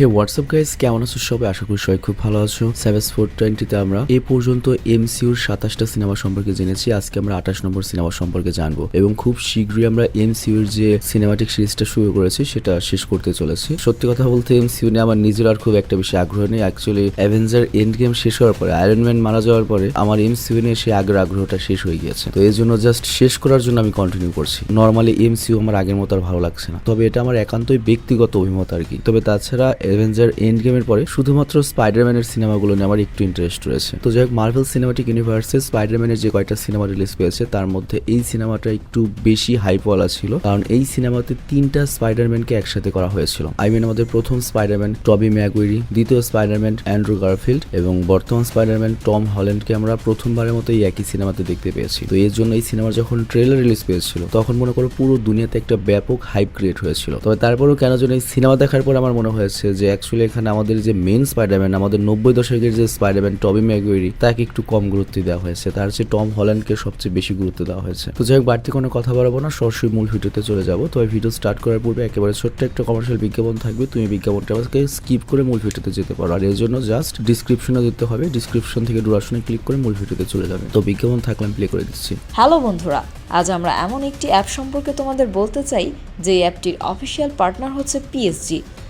হে WhatsApp guys কেমন আছো সবাই? আশা করি সবাই খুব ভালো আছো। সেভেস ফোর টোয়েন্টিতে আমরা এ পর্যন্ত এমসিউর সাতাশটা সিনেমা সম্পর্কে জেনেছি। আজকে আমরা আঠাশ নম্বর সিনেমা সম্পর্কে জানব এবং খুব শীঘ্রই আমরা এমসিউর যে সিনেমাটিক সিরিজটা শুরু করেছি, সেটা শেষ করতে চলেছি। সত্যি কথা বলতে এমসিউ নিয়ে আমার নিজের আর খুব একটা বেশি আগ্রহ নেই। অ্যাকচুয়ালি অ্যাভেঞ্জার এন্ড গেম শেষ হওয়ার পরে আয়রন ম্যান মারা যাওয়ার পরে, আমার এমসিউ নিয়ে সেই আগের আগ্রহটা শেষ হয়ে গিয়েছে। তো এই জন্য জাস্ট শেষ করার জন্য আমি কন্টিনিউ করছি। নর্মালি এমসিউ আমার আগের মতো আর ভালো লাগছে না। তবে এটা আমার একান্তই ব্যক্তিগত অভিমত আর কি। তবে তাছাড়া অ্যাভেঞ্জার এন্ড গেমের পরে শুধুমাত্র স্পাইডারম্যানের সিনেমাগুলো নিয়ে আমার একটু ইন্টারেস্ট রয়েছে। তো যাই হোক মার্ভেল সিনেমাটিক ইউনিভার্সে স্পাইডারম্যানের যে কয়টা সিনেমা রিলিজ পেয়েছে, তার মধ্যে এই সিনেমাটা একটু বেশি হাইপওয়ালা ছিল। কারণ এই সিনেমাতে তিনটা স্পাইডারম্যানকে একসাথে করা হয়েছিল। আই মিন আমাদের প্রথম স্পাইডারম্যান টবি ম্যাগুইরি দ্বিতীয় স্পাইডারম্যান অ্যান্ড্রু গারফিল্ড এবং বর্তমান স্পাইডারম্যান টম হল্যান্ডকে আমরা প্রথমবারের মতো এই একই সিনেমাতে দেখতে পেয়েছি। তো এর জন্য এই সিনেমার যখন ট্রেলার রিলিজ পেয়েছিল, তখন মনে করো পুরো দুনিয়াতে একটা ব্যাপক হাইপ ক্রিয়েট হয়েছিল। তবে তারপরেও কেন যেন এই সিনেমা দেখার পর আমার মনে হয়েছে যে অ্যাকচুয়ালি এখানে আমাদের যে মেন স্পাইডারম্যান আমাদের নব্বই দশকের যে স্পাইডারম্যান টবি ম্যাগুইরি তাকে একটু কম গুরুত্ব দেওয়া হয়েছে। তার চেয়ে টম হল্যান্ডকে সবচেয়ে বেশি গুরুত্ব দেওয়া হয়েছে। তো যাই হোক, বাড়তি কোনো কথা বাড়াবো না, সরাসরি মূল ভিডিওতে চলে যাব। তো ভিডিও স্টার্ট করার পূর্বে একেবারে ছোট্ট একটা কমার্শিয়াল বিজ্ঞাপন থাকবে। তুমি বিজ্ঞাপনটা আমাকে স্কিপ করে মূল ভিডিওতে যেতে পারো। আর এর জন্য জাস্ট ডিসক্রিপশনে দিতে হবে। ডিসক্রিপশন থেকে ডুরাশনে ক্লিক করে মূল ভিডিওতে চলে যাবে। তো বিজ্ঞাপন থাকলে আমি প্লে করে দিচ্ছি। হ্যালো বন্ধুরা, আজ আমরা এমন একটি অ্যাপ সম্পর্কে তোমাদের বলতে চাই, যে অ্যাপটির অফিসিয়াল পার্টনার হচ্ছে পিএসজি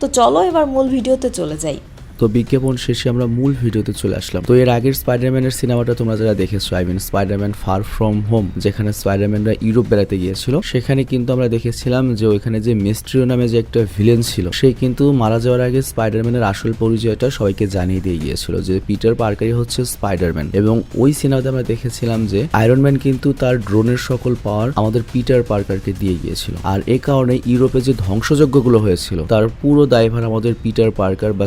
তো চলো এবার মূল ভিডিওতে চলে যাই। তো বিজ্ঞাপন শেষে আমরা মূল ভিডিওতে চলে আসলাম। তো এর আগের স্পাইডারম্যানের সিনেমাটা তোমরা যারা দেখেছ I mean Spiderman Far From Home যেখানে স্পাইডারম্যানরা ইউরোপ বেড়াতে গিয়েছিল, সেখানে কিন্তু আমরা দেখেছিলাম যে ওইখানে যে মিস্ট্রিও নামে যে একটা ভিলেন ছিল, সে কিন্তু মারা যাওয়ার আগে স্পাইডারম্যানের আসল পরিচয়টা সবাইকে জানিয়ে দিয়ে গিয়েছিল যে পিটার পার্কারই হচ্ছে স্পাইডারম্যান এবং ওই সিনেমাতে আমরা দেখেছিলাম যে আয়রনম্যান কিন্তু তার ড্রোনের সকল পাওয়ার আমাদের পিটার পার্কারকে দিয়ে গিয়েছিল। আর এ কারণে ইউরোপে যে ধ্বংসযজ্ঞগুলো হয়েছিল, তার পুরো দায়ভার আমাদের পিটার পার্কার বা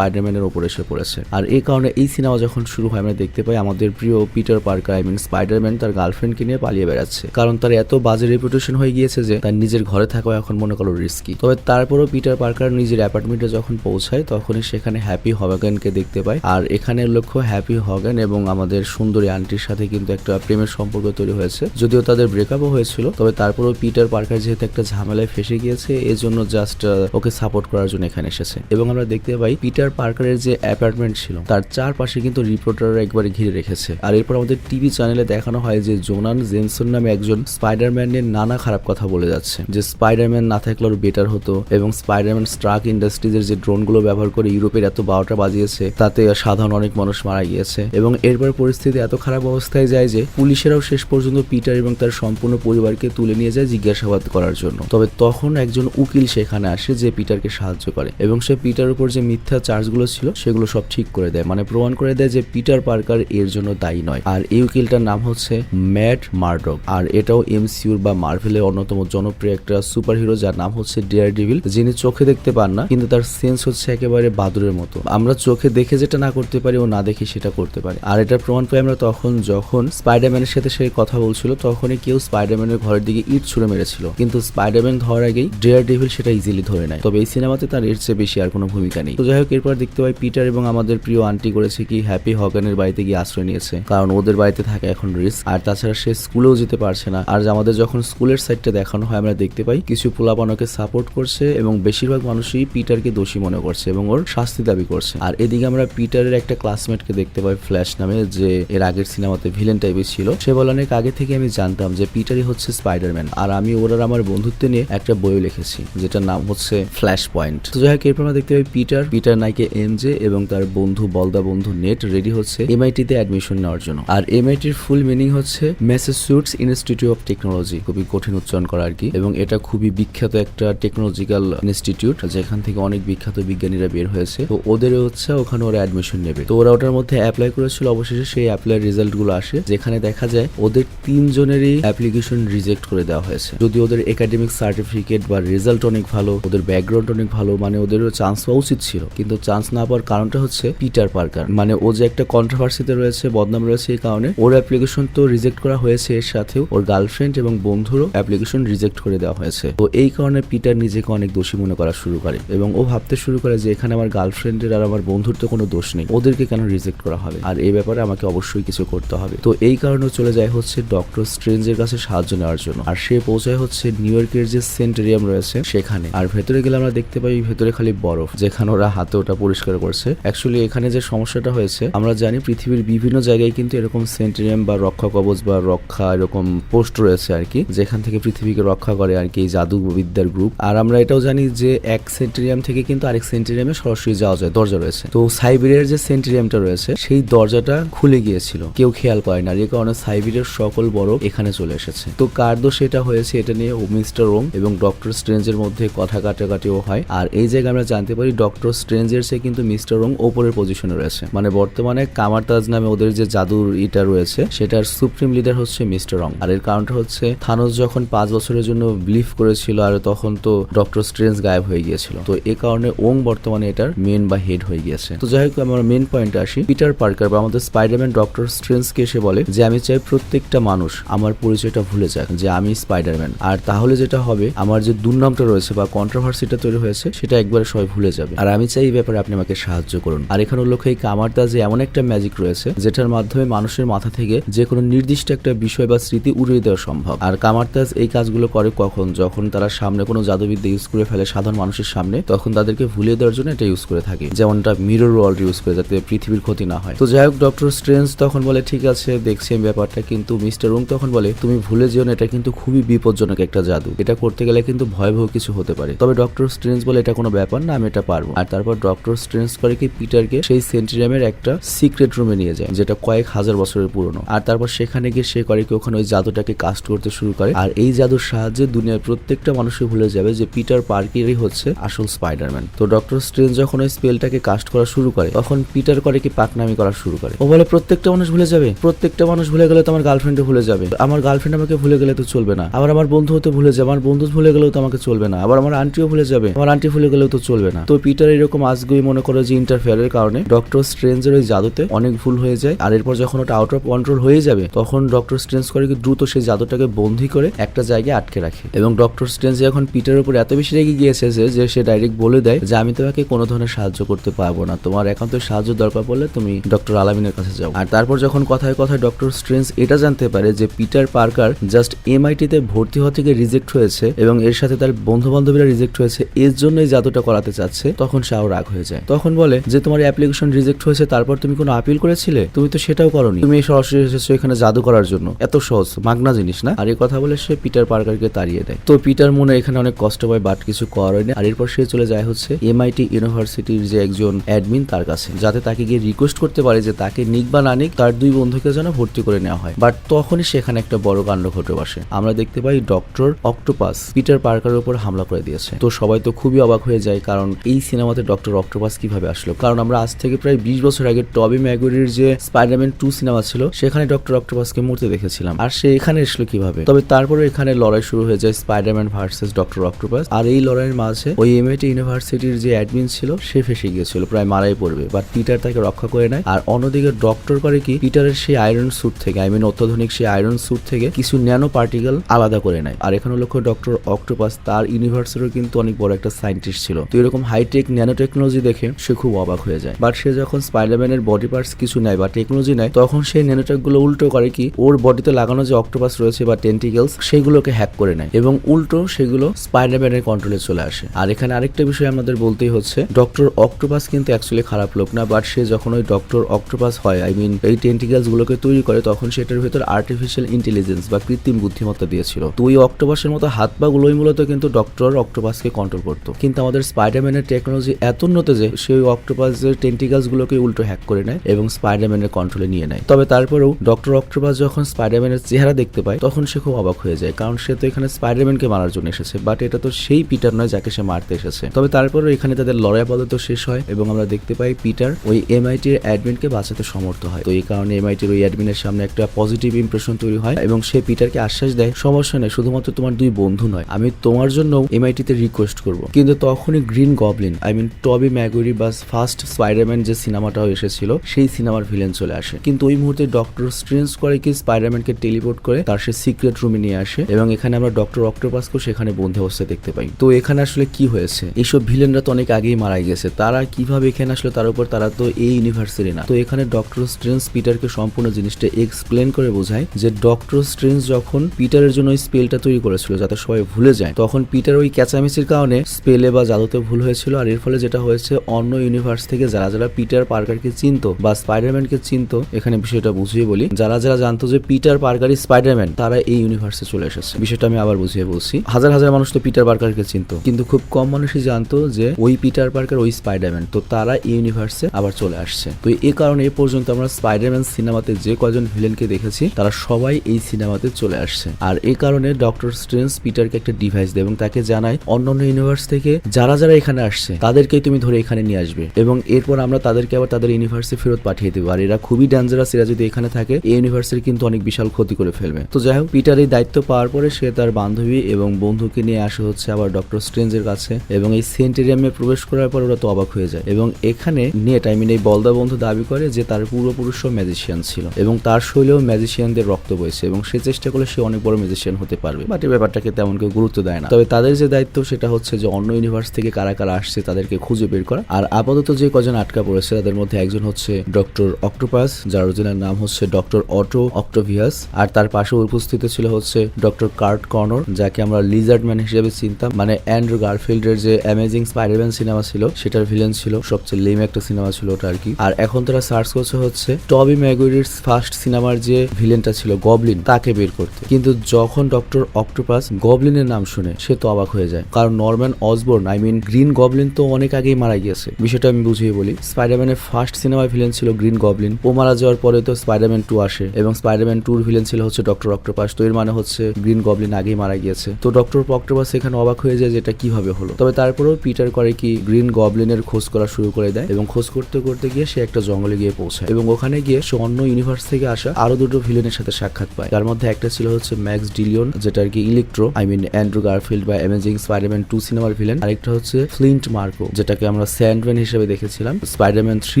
স্পাইডারম্যানের উপর এসে পড়েছে। আর এই কারণে এই সিনেমা যখন শুরু হয়, আমরা দেখতে পাই আমাদের প্রিয় Peter Parker, I mean Spiderman, তার গার্লফ্রেন্ডকে নিয়ে পালিয়ে বেড়াচ্ছে। কারণ তার এত বাজে রেপুটেশন হয়ে গিয়েছে যে তার নিজের ঘরে থাকাও এখন মনে করো রিস্কি তবে তারপরও পিটার পার্কার নিজের অ্যাপার্টমেন্টে যখন পৌঁছায়, তখনই সেখানে হ্যাপি হগানকে দেখতে পায়। আর এখানে লক্ষ্য হ্যাপি হগান এবং আমাদের সুন্দরী আন্টির সাথে কিন্তু একটা প্রেমের সম্পর্ক তৈরি হয়েছে। যদিও তাদের ব্রেকআপও হয়েছিল, তবে তারপরেও পিটার পার্কার যেহেতু একটা ঝামেলায় ফেসে গিয়েছে, এজন্য জাস্ট ওকে সাপোর্ট করার জন্য এখানে এসেছে। এবং আমরা দেখতে পাই পিটার পার্কারের যে অ্যাপার্টমেন্ট ছিল, তার চারপাশে কিন্তু রিপোর্টাররা একবারে ঘিরে রেখেছে। আর এরপর আমাদের টিভি চ্যানেলে দেখানো হয় যে জোনান জেনসন নামে একজন স্পাইডারম্যানের নানা খারাপ কথা বলে যাচ্ছে। যে স্পাইডারম্যান না থাকলে বেটার হতো এবং স্পাইডারম্যান স্ট্রাক ইন্ডাস্ট্রিজের যে ড্রোনগুলো ব্যবহার করে ইউরোপের এত বারোটা বাজিয়েছে, তাতে সাধারণ অনেক মানুষ মারা গিয়েছে। এবং এরপর পরিস্থিতি এত খারাপ অবস্থায় যায় যে পুলিশেরাও শেষ পর্যন্ত পিটার এবং তার সম্পূর্ণ পরিবারকে তুলে নিয়ে যায় জিজ্ঞাসাবাদ করার জন্য। তবে তখন একজন উকিল সেখানে আসে যে পিটারকে সাহায্য করে এবং সে পিটার উপর যে মিথ্যা চার্জগুলো ছিল, সেগুলো সব ঠিক করে দেয়। মানে প্রমাণ করে দেয় যে পিটার পার্কার এর জন্য দায়ী নয়। আর এই উকিলটার নাম হচ্ছে ম্যাট মার্ডক। আর এটাও এমসিউর বা মার্ভেলের অন্যতম জনপ্রিয় একটা সুপার হিরো যার নাম হচ্ছে ডিয়ার ডিভিল যিনি চোখে দেখতে পান না, কিন্তু তার সেন্স হচ্ছে একেবারে বাদুরের মতো। আমরা চোখে দেখে যেটা না করতে পারি, ও না দেখে সেটা করতে পারি। আর এটার প্রমাণ পাই আমরা তখন যখন স্পাইডারম্যানের সাথে সে কথা বলছিল, তখনই কেউ স্পাইডারম্যানের ঘরের দিকে ইট ছুড়ে মেরেছিল। কিন্তু স্পাইডারম্যান ধরার আগেই ডিয়ার ডিভিল সেটা ইজিলি ধরে নেয়। তবে এই সিনেমাতে তার এর চেয়ে বেশি আর কোনো ভূমিকা নেই। তো যাই হোক, এরপর দেখতে পিটার এবং আমাদের প্রিয় আন্টি করেছে কি হ্যাপি হগানের বাড়িতে গিয়ে আশ্রয় নিয়েছে। কারণ ওদের বাড়িতে থাকা এখন রিস্ক। আর তাছাড়া সে স্কুলেও যেতে পারছে না। আর আমাদের যখন স্কুলের সাইডটা দেখানো হয়, আমরা দেখতে পাই কিছু পোলাপানকে সাপোর্ট করছে এবং বেশিরভাগ মানুষই পিটারকে দোষী মনে করছে এবং ওর শাস্তি দাবি করছে। আর এদিকে আমরা পিটারের একটা ক্লাসমেটকে দেখতে পাই ফ্ল্যাশ নামে, যে এর আগের সিনেমাতে ভিলেন টাইপের ছিল। সে বলে অনেক আগে থেকে আমি জানতাম যে পিটারই হচ্ছে স্পাইডারম্যান আর আমি ওর আর আমার বন্ধুত্ব নিয়ে একটা বইও লিখেছি, যেটার নাম হচ্ছে ফ্ল্যাশ পয়েন্ট তো যাই হোক, এরপর আমরা দেখতে পাই পিটার। পিটার নাইকে এম স্ট্রেঞ্জে এবং তার বন্ধু বলদা বন্ধু নেট রেডি হচ্ছে এমআইটি তে অ্যাডমিশন নেওয়ার জন্য। আর এমআইটির ফুল মিনিং হচ্ছে ম্যাসাচুটস ইনস্টিটিউট অফ টেকনোলজি খুবই কঠিন উচ্চারণ করা আর কি। এবং এটা খুবই বিখ্যাত একটা টেকনোলজিক্যাল ইনস্টিটিউট যেখান থেকে অনেক বিখ্যাত বিজ্ঞানীরা বের হয়েছে। তো ওদের হচ্ছে ওখানে ওরা অ্যাডমিশন নেবে। তো ওরা ওটার মধ্যে অ্যাপ্লাই করেছিল, অবশেষে সেই অ্যাপ্লাই রেজাল্টগুলো আসে, যেখানে দেখা যায় ওদের তিনজনেরই অ্যাপ্লিকেশন রিজেক্ট করে দেওয়া হয়েছে। যদি ওদের একাডেমিক সার্টিফিকেট বা রেজাল্ট অনেক ভালো, ওদের ব্যাকগ্রাউন্ড অনেক ভালো মানে ওদের চান্স পাওয়া উচিত ছিল। কিন্তু চান্স না পাওয়ার কারণটা হচ্ছে পিটার পার্কার মানে ও যে একটা কন্ট্রোভার্সিতে রয়েছে, বদনাম রয়েছে এই কারণে, ওর অ্যাপ্লিকেশন তো রিজেক্ট করা হয়েছে, এর সাথেও ওর গার্লফ্রেন্ড এবং বন্ধুরও অ্যাপ্লিকেশন রিজেক্ট করে দেওয়া হয়েছে। তো এই কারণে পিটার নিজেকে অনেক দোষী মনে করা শুরু করে এবং ও ভাবতে শুরু করে যে এখানে আমার গার্লফ্রেন্ডের আর আমার বন্ধুর তো কোনো দোষ নেই, ওদেরকে কেন রিজেক্ট করা হবে? আর এই ব্যাপারে আমাকে অবশ্যই কিছু করতে হবে। তো এই কারণে চলে যায় হচ্ছে ডক্টর স্ট্রেঞ্জের কাছে সাহায্য নেওয়ার জন্য। আর সে পৌঁছায় হচ্ছে নিউ ইয়র্কের যে সেন্টেরিয়াম রয়েছে, সেখানে। আর ভেতরে গেলে আমরা দেখতে পাই, ভেতরে খালি বরফ, যেখানে ওরা হাতে ওটা পরিষ্কার করছে। অ্যাকচুয়ালি এখানে যে সমস্যাটা হয়েছে, আমরা জানি পৃথিবীর বিভিন্ন জায়গায় কিন্তু এরকম সেন্টেরিয়াম বা রক্ষা কবচ বা রক্ষা এরকম পোস্ট রয়েছে আর কি, যেখান থেকে পৃথিবীকে রক্ষা করে আর কি এই জাদু বিদ্যার গ্রুপ আর আমরা এটাও জানি যে এক সেন্টেরিয়াম থেকে কিন্তু আরেক সেন্টেরিয়ামে সরাসরি যাওয়া যায়, দরজা রয়েছে। তো সাইবেরিয়ার যে সেন্টেরিয়ামটা রয়েছে, সেই দরজাটা খুলে গিয়েছিল। কেউ খেয়াল করে না এই কারণে সাইবেরিয়ার সকল বরফ এখানে চলে এসেছে। তো কার দোষ এটা হয়েছে, এটা নিয়ে মিস্টার রোম এবং ডক্টর স্ট্রেঞ্জের মধ্যে কথা কাটাকাটিও হয়। আর এই জায়গায় আমরা জানতে পারি, ডক্টর স্ট্রেঞ্জের সে কিন্তু মিস্টার রোম ওপরের পজিশনে রয়েছে। মানে বর্তমানে কামারতাজ নামে ওদের যে জাদুর ইটা রয়েছে, সেটার সুপ্রিম লিডার হচ্ছে মিস্টার রং। আর এর কারণটা হচ্ছে, থানোস যখন পাঁচ বছরের জন্য বিলিভ করেছিল, আর তখন তো ডক্টর স্ট্রেঞ্জ গায়েব হয়ে গিয়েছিল। তো এ কারণে ওং বর্তমানে এটার মেন বা হেড হয়ে গিয়েছে। তো যাই হোক, আমার মেন পয়েন্টে আসি। পিটার পার্কার বা আমাদের স্পাইডারম্যান ডক্টর স্ট্রেঞ্জকে এসে বলে যে, আমি চাই প্রত্যেকটা মানুষ আমার পরিচয়টা ভুলে যাক যে, আমি স্পাইডারম্যান। আর তাহলে যেটা হবে, আমার যে দুর্নামটা রয়েছে বা কন্ট্রোভার্সিটা তৈরি হয়েছে, সেটা একবারে সবাই ভুলে যাবে। আর আমি চাই এই ব্যাপারে আপনি আমাকে সাহায্য করুন। আর এখানে উল্লেখ এই কামারদা যে এমন একটা ম্যাজিক রয়েছে, যেটার মাধ্যমে মানুষের মাথা থেকে যে কোনো নির্দিষ্ট একটা বিষয় বা স্মৃতি উড়িয়ে দেওয়া সম্ভব। আর কামারতাজ এই কাজগুলো করে কখন? যখন তারা সামনে কোনো জাদুবিদ্যা ইউজ করে ফেলে সাধারণ মানুষের সামনে, তখন তাদেরকে ভুলিয়ে দেওয়ার জন্য এটা ইউজ করে থাকে। যেমনটা মিরর ওয়ার্ল্ড ইউজ করে, যাতে পৃথিবীর ক্ষতি না হয়। তো যাই হোক ডক্টর স্ট্রেঞ্জ তখন বলে, ঠিক আছে, দেখছি আমি ব্যাপারটা। কিন্তু মিস্টার রুং তখন বলে, তুমি ভুলে যেও না, এটা কিন্তু খুবই বিপজ্জনক একটা জাদু। এটা করতে গেলে কিন্তু ভয়াবহ কিছু হতে পারে। তবে ডক্টর স্ট্রেঞ্জ বলে, এটা কোনো ব্যাপার না, আমি এটা পারব। আর তারপর ডক্টর করে কি পিটারকে সেই সেন্টিরিয়ামের একটা সিক্রেট রুমে নিয়ে যায়, যেটা কয়েক হাজার বছরের পুরনো। আর তারপর সেখানে গিয়ে সে করে কি ওখানে ওই জাদুটাকে কাস্ট করতে শুরু করে। আর এই জাদুর সাহায্যে দুনিয়ার প্রত্যেকটা মানুষই ভুলে যাবে যে পিটার পার্কেরই হচ্ছে আসল স্পাইডারম্যান তো ডক্টর স্ট্রেঞ্জ যখন ওই স্পেলটাকে কাস্ট করা শুরু করে, তখন পিটার করে কি পাকনামি করা শুরু করে। ও বলে, প্রত্যেকটা মানুষ ভুলে যাবে। প্রত্যেকটা মানুষ ভুলে গেলে তো আমার গার্লফ্রেন্ডও ভুলে যাবে। আমার গার্লফ্রেন্ড আমাকে ভুলে গেলে তো চলবে না। আবার আমার বন্ধু হতে ভুলে যাবে। আমার বন্ধু ভুলে গেলেও তো আমাকে চলবে না। আবার আমার আন্টিও ভুলে যাবে। আমার আন্টি ভুলে গেলেও তো চলবে না। তো পিটার এরকম আজগুই মনে করে যে ইন্টারফেয়ারের কারণে ডক্টর স্ট্রেঞ্জের ওই জাদুতে অনেক ভুল হয়ে যায়। আর এরপর যখন ওটা আউট অফ কন্ট্রোল হয়ে যাবে, তখন ডক্টর স্ট্রেঞ্জ করে দ্রুত সেই জাদুটাকে বন্দি করে একটা জায়গায় আটকে রাখে। এবং ডক্টর স্ট্রেঞ্জ এখন পিটারের উপর এত বেশি রেগে গিয়েছে যে সে ডাইরেক্ট বলে দেয় যে, আমি তোমাকে কোনো ধরনের সাহায্য করতে পারব না। তোমার একান্ত সাহায্য দরকার পড়লে তুমি ডক্টর আলামিনের কাছে যাও। আর তারপর যখন কথায় কথায় ডক্টর স্ট্রেঞ্জ এটা জানতে পারে যে পিটার পার্কার জাস্ট এমআইটি তে ভর্তি হওয়া থেকে রিজেক্ট হয়েছে এবং এর সাথে তার বন্ধু বান্ধবীরা রিজেক্ট হয়েছে, এর জন্য এই জাদুটা করাতে চাচ্ছে, তখন সে রাগ হয়ে যায়। তখন বলে যে, তোমার অ্যাপ্লিকেশন রিজেক্ট হয়েছে, তারপর তুমি কোনো আপিল করেছিলে? তুমি তো সেটাও করনি। তুমি সরাসরি এসেছ এখানে জাদু করার জন্য। এত সহজ, মাগনা জিনিস না? আর এই কথা বলে সে পিটার পার্কারকে তাড়িয়ে দেয়। তো পিটার মনে এখানে অনেক কষ্ট পায় বাট কিছু করার হয়নি। আর এরপর সে চলে যায় হচ্ছে এমআইটি ইউনিভার্সিটির যে একজন অ্যাডমিন তার কাছে, যাতে তাকে গিয়ে রিকোয়েস্ট করতে পারে যে তাকে নিক বা না নিক, তার দুই বন্ধুকে যেন ভর্তি করে নেওয়া হয়। বাট তখনই সেখানে একটা বড় কাণ্ড ঘটে বসে। আমরা দেখতে পাই ডক্টর অক্টোপাস পিটার পার্কারের উপর হামলা করে দিয়েছে। তো সবাই তো খুবই অবাক হয়ে যায়, কারণ এই সিনেমাতে ডক্টর অক্টোপাস কীভাবে আসলো। কারণ আমরা আজ থেকে প্রায় বিশ বছর আগে টবি ম্যাগুরির যে স্পাইডারম্যান টু সিনেমা ছিল, সেখানে ডক্টর অক্টোপাসকে মূর্তি দেখেছিলাম। আর সে এখানে এসলো কীভাবে? তবে তারপরে এখানে লড়াই শুরু হয়ে যায় স্পাইডারম্যান ভার্সেস ডক্টর অক্টোপাস। আর এই লড়াইয়ের মাঝে ওই এমএটি ইউনিভার্সিটির যে অ্যাডমিন ছিল, সে ফেসে গিয়েছিল, প্রায় মারাই পড়বে। বাট পিটার তাকে রক্ষা করে নেয়। আর অন্যদিকে ডক্টর করে কি, পিটারের সেই আয়রন স্যুট থেকে আই মিন অত্যাধুনিক সেই আয়রন স্যুট থেকে কিছু ন্যানো পার্টিকেল আলাদা করে নেয়। আর এখানে লক্ষ্য ডক্টর অক্টোপাস, তার ইউনিভার্সিটিরও কিন্তু অনেক বড় একটা সায়েন্টিস্ট ছিল। তো এরকম হাইটেক ন্যানো টেকনোলজি দেখে সে খুব অবাক হয়ে যায়। বাট সে যখন স্পাইডারম্যানের বডি পার্টস কিছু নেয় বা টেকনোলজি নেয়, তখন সেই ন্যানোটেকগুলো উল্টো করে কি, ওর বডিতে লাগানো যে অক্টোপাস রয়েছে বা টেন্টিকেলস সেগুলোকে হ্যাক করে নেয় এবং উল্টো সেগুলো স্পাইডারম্যানের কন্ট্রোলে চলে আসে। আর এখানে আরেকটা বিষয় আমাদের বলতেই হচ্ছে ডক্টর অক্টোপাস কিন্তু অ্যাকচুয়ালি খারাপ লোক না বাট সে যখন ওই ডক্টর অক্টোপাস হয় আই মিন এই টেন্টিকেলস গুলোকে তৈরি করে, তখন সেটার ভেতর আর্টিফিশিয়াল ইন্টেলিজেন্স বা কৃত্রিম বুদ্ধিমত্তা দিয়েছিল। তো ওই অক্টোপাসের মতো হাত পা গুলোই মূলত কিন্তু ডক্টর অক্টোপাসকে কন্ট্রোল করতো। কিন্তু আমাদের স্পাইডারম্যানের টেকনোলজি এত উন্নত যে সে ওই অক্টোপাসের টেন্টিকালস গুলোকে উল্টো হ্যাক করে নেয় এবং স্পাইডারম্যানের কন্ট্রোলে নিয়ে নেয়। তবে তারপরেও ডক্টর অক্টোপাস যখন স্পাইডারম্যানের চেহারা দেখতে পায়, তখন সে খুব অবাক হয়ে যায়, কারণ সে তো এখানে স্পাইডারম্যানকে মারার জন্য এসেছে বাট এটা তো সেই পিটার নয় যাকে সে মারতে এসেছে। তবে তারপরেও এখানে তাদের লড়াই আপাতত শেষ হয় এবং আমরা দেখতে পাই পিটার ওই এমআইটির অ্যাডমিনকে বাঁচাতে সমর্থ হয়। তো এই কারণে এমআইটির ওই অ্যাডমিনের সামনে একটা পজিটিভ ইমপ্রেশন তৈরি হয় এবং সে পিটারকে আশ্বাস দেয়, সমস্যা নেই, শুধুমাত্র তোমার দুই বন্ধু নয়, আমি তোমার জন্য এমআইটিতে রিকোয়েস্ট করব। কিন্তু তখনই green Goblin I mean Tobey ম্যাগুরি বা ফার্স্ট স্পাইডারম্যান যে সিনেমাটাও এসেছিল, সেই সিনেমার ভিলেন চলে আসে। কিন্তু ওই মুহূর্তে ডক্টর স্ট্রেঞ্জ করে কি স্পাইডারম্যানকে টেলিপোর্ট করে তার সে সিক্রেট রুমে নিয়ে আসে এবং এখানে আমরা ডক্টর অক্টোপাসকেও সেখানে বন্ধু অবস্থায় দেখতে পাই। তো এখানে আসলে কি হয়েছে? এইসব ভিলেনরা তো অনেক আগেই মারা গেছে। তারা কীভাবে এখানে আসলে তার উপর তারা তো এই ইউনিভার্সেরই না। তো এখানে ডক্টর স্ট্রেঞ্জ পিটারকে সম্পূর্ণ জিনিসটা এক্সপ্লেন করে বোঝায় যে ডক্টর স্ট্রেঞ্জ যখন পিটারের জন্য ওই স্পেলটা তৈরি করেছিল যাতে সবাই ভুলে যায়, তখন পিটার ওই ক্যাচামিচির কারণে স্পেলে বা জাদুতে ভুল হয়েছিল। আর এর ফলে যেটা হয়েছে অন্য ইউনিভার্স থেকে যারা যারা পিটার পার্কারকে চিনতো বা স্পাইডারম্যানকে চিনতো, এখানে বিষয়টা বুঝিয়ে বলি। যারা যারা জানতো যে পিটার পার্কারই স্পাইডারম্যান তারা এই ইউনিভার্সে চলে এসেছে। বিষয়টা আমি আবার বুঝিয়ে বলছি। হাজার হাজার মানুষ তো পিটার পার্কারকে চিনতো, কিন্তু খুব কম মানুষই জানতো যে ওই পিটার পার্কার ওই স্পাইডারম্যান তো তারা এই ইউনিভার্সে আবার চলে আসছে। তো এই কারণে এ পর্যন্ত আমরা স্পাইডারম্যান সিনেমাতে যে কজন ভিলেনকে দেখেছি, তারা সবাই এই সিনেমাতে চলে আসছে। আর এই কারণে ডক্টর স্ট্রেঞ্জ পিটারকে একটা ডিভাইস দেয় এবং তাকে জানায় অন্য অন্য ইউনিভার্স থেকে যারা যারা এখানে আসছে, তাদেরকেই তুমি ধরে এখানে নিয়ে আসবে। এবং এরপর আমরা তাদেরকে আবার তাদের ইউনিভার্সে ফেরত পাঠিয়ে দেবো। আর এরা খুবই ডেঞ্জারাস এরা যদি এখানে থাকে, এই ইউনিভার্সের কিন্তু অনেক বিশাল ক্ষতি করে ফেলবে। তো যাই হোক, পিটার এই দায়িত্ব পাওয়ার পরে সে তার বান্ধবী এবং বন্ধুকে নিয়ে আসে হচ্ছে আবার ডক্টর স্ট্রেঞ্জের কাছে। এবং এই সেন্টেরিয়ামে প্রবেশ করার পর ওরা তো অবাক হয়ে যায়। এবং এখানে নেট আই মিন এই বলদা বন্ধু দাবি করে যে তার পূর্বপুরুষ ম্যাজিশিয়ান ছিল। এবং তার শৈলেও ম্যাজিশিয়ানদের রক্ত বইছে। এবং সে চেষ্টা করলে সে অনেক বড় ম্যাজিশিয়ান হতে পারবে। বাট এই ব্যাপারটাকে তেমন কেউ গুরুত্ব দেয় না। তবে তাদের যে দায়িত্ব, সেটা হচ্ছে যে অন্য ইউনিভার্স থেকে কারা কারা আসছে, তাদেরকে খুঁজে বের করা। আর আপাতত যে কজন আটকা পড়েছে, তাদের মধ্যে একজন হচ্ছে ডক্টর অক্টোপাস, যার অরিজিনাল নাম হচ্ছে ডক্টর অটো অক্টোভিয়াস, আর তার পাশে উপস্থিত ছিল হচ্ছে ডক্টর কার্ট কর্নর, যাকে আমরা লিজার্ড ম্যান হিসেবে চিনতাম। মানে অ্যান্ড্রু গার্ফিল্ডের যে অ্যামেজিং স্পাইডারম্যান সিনেমা ছিল, সেটার ভিলেন ছিল, সবচেয়ে লেম একটা সিনেমা ছিল ওটা আর কি। আর এখন তারা সার্চ করছে হচ্ছে টবি ম্যাগুইরির ফার্স্ট সিনেমার যে ভিলেনটা ছিল, গবলিন, তাকে বের করতে। কিন্তু যখন ডক্টর অক্টোপাস গবলিনের নাম শুনে, সে তো অবাক হয়ে যায়। কারণ Norman Osborn, I mean Green Goblin তো অনেক আগেই মারা গিয়েছে। বিষয়টা আমি বুঝিয়ে বলি। স্পাইডারম্যানের ফার্স্ট সিনেমার ভিলেন ছিল গ্রিন গবলিন ও মারা যাওয়ার পরে তো স্পাইডারম্যান টু আসে এবং স্পাইডারম্যান টুর ভিলেন ছিল হচ্ছে ডক্টর অক্টোপাস তো এর মানে হচ্ছে গ্রিন গবলিন আগেই মারা গিয়েছে। তো ডক্টর অক্টোপাস এখানে অবাক হয়ে যায় যে এটা কীভাবে হলো। তবে তারপরেও পিটার করে কি গ্রিন গবলিনের খোঁজ করা শুরু করে দেয় এবং খোঁজ করতে করতে গিয়ে সে একটা জঙ্গলে গিয়ে পৌঁছায় এবং ওখানে গিয়ে সে অন্য ইউনিভার্স থেকে আসা আরও দুটো ভিলেনের সাথে সাক্ষাৎ পায়। তার মধ্যে একটা ছিল হচ্ছে ম্যাক্স ডিলিয়ন যেটা আর কি Electro I mean Andrew Garfield বা অ্যামেজিং স্পাইডারম্যান টু সিনেমার ভিলেন আরেকটা হচ্ছে ফ্লিন্ট মার্কো যেটাকে আমরা স্যান্ডম্যান হিসেবে দেখেছিলাম। স্পাইডারম্যান থ্রি